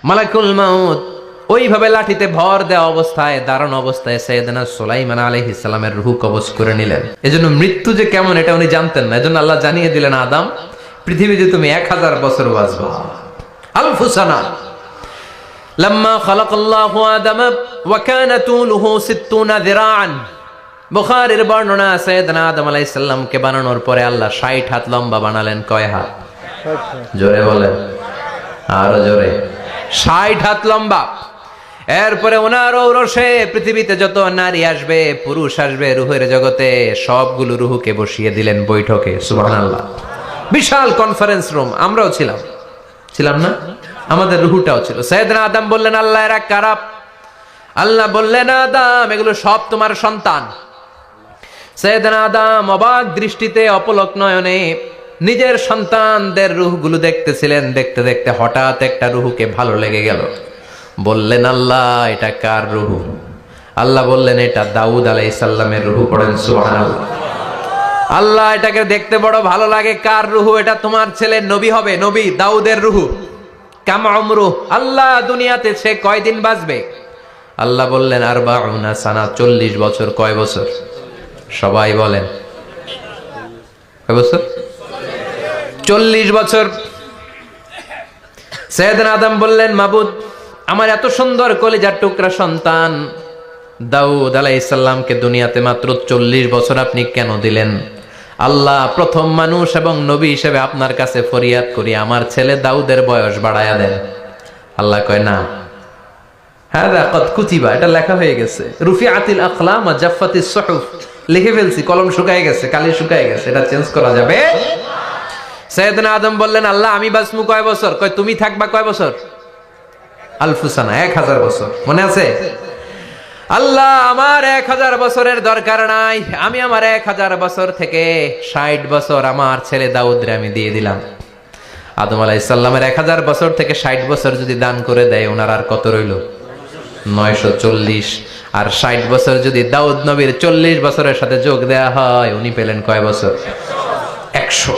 মালাকুল মাউত ওইভাবে লাঠিতে ভর দেওয়া অবস্থায় দাঁড়ানো অবস্থায় সৈয়দনা সুলাইমান আলাইহিস সালামের রুহু কবজ করে নিলেন এজন্য মৃত্যু যে কেমন এটা উনি জানতেন না এজন্য আল্লাহ জানিয়ে দিলেন আদম পৃথিবীতে তুমি এক হাজার বছর বাঁচবো আলফুসানা لما خلق الله آدم وكان طوله ستون ذراعا বুখারীর বর্ণনা সৈয়দনা আদম আলাইহিস সালামকে বানানোর পরে আল্লাহ 60 হাত লম্বা বানালেন কয় হাত জোরে বলেন আরো জোরে ষাট হাত লম্বা। এরপরে ওনার ঔরসে পৃথিবীতে যত নারী আসবে, পুরুষ আসবে, রুহের জগতে সবগুলো রুহুকে বসিয়ে দিলেন বৈঠকে, সুবহানাল্লাহ। বিশাল কনফারেন্স রুম আমরাও ছিলাম। ছিলাম না? আমাদের রুহুটাও ছিল। সৈয়দনা আদম বললেন, আল্লাহ, এরা কারাপ আল্লাহ বললেন, আদম, এগুলো সব তোমার সন্তান। সৈয়দনা আদম অবাক দৃষ্টিতে অপলক নয়নে নিজের সন্তানদের রুহগুলো দেখতেছিলেন, দেখতে দেখতে হঠাৎ একটা রুহুকে ভালো লেগে গেল। বললেন, আল্লাহ, এটা কার রুহু? আল্লাহ বললেন, এটা দাউদ আলাইসাল্লামের রুহু। পড়েন, সুবহানাল্লাহ। আল্লাহ, এটাকে দেখতে বড় ভালো লাগে। কার রুহু? এটা তোমার ছেলে নবী হবে, নবী দাউদের রুহু। কাম অমরু আল্লাহ, দুনিয়াতে সে কয়দিন বাঁচবে? আল্লাহ বললেন আর বাউনা সানা, চল্লিশ বছর, কয় বছর? সবাই বলেন, কয় বছর? চল্লিশ বছর। সৈয়দ আদম বললেন, মাবুদ, আমার এত সুন্দর কলিজার টুকরা সন্তান। দাউদ আলাইসাল্লামকে দুনিয়াতে মাত্র চল্লিশ বছর আপনি কেন দিলেন? আল্লাহ প্রথম মানুষ এবং নবী হিসেবে আপনার কাছে ফরিয়াদ করি, আমার ছেলে দাউদের বয়স বাড়ায়া দেন। আল্লাহ কয়, না। হ্যাঁ কত কুতিবা, এটা লেখা হয়ে গেছে। রুফি আতিল আকলাম জাফাতি সহুফ, লিখে ফেলছি, কলম শুকায় গেছে, কালি শুকায় গেছে, এটা চেঞ্জ করা যাবে? সৈয়দনা আদম বললেন, আল্লাহ, আমি বাসমু কয় বছর? কয়, তুমি থাকবা কয় বছর? আলফুসানা, এক হাজার বছর। মনে আছে? আল্লাহ, আমার এক হাজার বছরের দরকার নাই। আমি আমার এক হাজার বছর থেকে ষাট বছর আমার ছেলে দাউদরে আমি দিয়ে দিলাম। আদম আলাইসাল্লামের এক হাজার বছর থেকে ষাট বছর যদি দান করে দেয়, ওনার আর কত রইল? নয়শো চল্লিশ। আর ষাট বছর যদি দাউদ নবীর চল্লিশ বছরের সাথে যোগ দেয়া হয়, উনি পেলেন কয় বছর? একশো।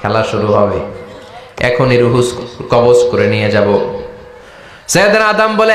খেলা শুরু হবে। এখনই রুহুস কবজ করে নিয়ে যাব। সৈয়দনা আদম বলে